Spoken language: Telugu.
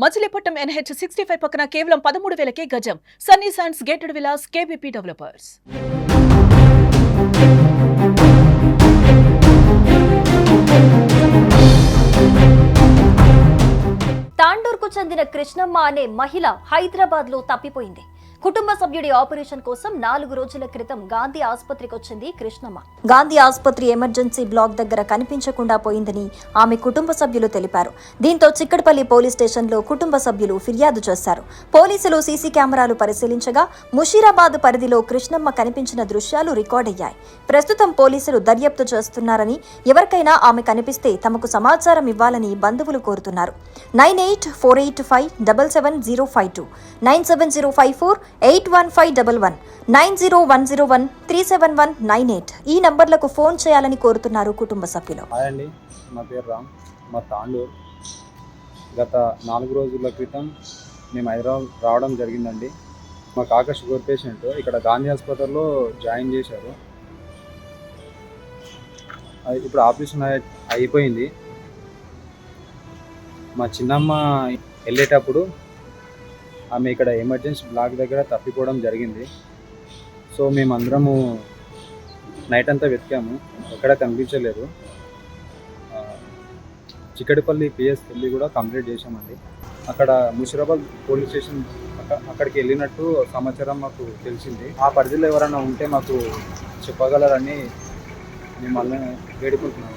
మచిలీపట్నం ఎన్హెచ్ సిక్స్టీ ఫైవ్ పక్కన కేవలం పదమూడు వేలకే గజం. Sunny sands gated villas KBP developers. తాండూర్కు చెందిన కృష్ణమ్మ అనే మహిళ హైదరాబాద్లో తప్పిపోయింది. కుటుంబ సభ్యుడి ఆపరేషన్ కోసం నాలుగు రోజుల క్రితం గాంధీ ఆసుపత్రికి వచ్చింది కృష్ణమ్మ. గాంధీ ఆసుపత్రి ఎమర్జెన్సీ బ్లాక్ దగ్గర కనిపించకుండా పోయిందని ఆమె కుటుంబ సభ్యులు తెలిపారు. దీంతో చిక్కడపల్లి పోలీస్ స్టేషన్లో కుటుంబ సభ్యులు ఫిర్యాదు చేశారు. పోలీసులు సీసీ కెమెరాలు పరిశీలించగా ముషీరాబాద్ పరిధిలో కృష్ణమ్మ కనిపించిన దృశ్యాలు రికార్డయ్యాయి ప్రస్తుతం పోలీసులు దర్యాప్తు చేస్తున్నారని ఎవరికైనా ఆమె కనిపిస్తే తమకు సమాచారం ఇవ్వాలని బంధువులు కోరుతున్నారు. Nine eight four eight five double seven zero five two nine seven zero five four eight one five double one nine zero one zero one three seven one nine eight. ఈ నంబర్లకు ఫోన్ చేయాలని కోరుతున్నారు కుటుంబ సభ్యులు. హాయ్ అండి నా పేరు రామ్. మా తాండూర్. గత నాలుగు రోజుల క్రితం మేము హైదరాబాద్ రావడం జరిగిందండి. మా కాక షుగర్ పేషెంట్. ఇక్కడ గాంధీ హాస్పిటల్లో జాయిన్ చేశారు. అది ఇప్పుడు ఆపరేషన్ అయిపోయింది. మా చిన్నమ్మ వెళ్ళేటప్పుడు ఆమె ఇక్కడ ఎమర్జెన్సీ బ్లాక్ దగ్గర తప్పిపోవడం జరిగింది. సో మేమందరము నైట్ అంతా వెతికాము. ఎక్కడ కనిపించలేదు. చిక్కడిపల్లి పిఎస్ వెళ్ళి కూడా కంప్లీట్ చేసామండి అక్కడ ముషిరాబాద్ పోలీస్ స్టేషన్ అక్కడికి వెళ్ళినట్టు సమాచారం మాకు తెలిసింది. ఆ పరిధిలో ఎవరైనా ఉంటే మాకు చెప్పగలరని మిమ్మల్ని వేడుకుంటున్నాను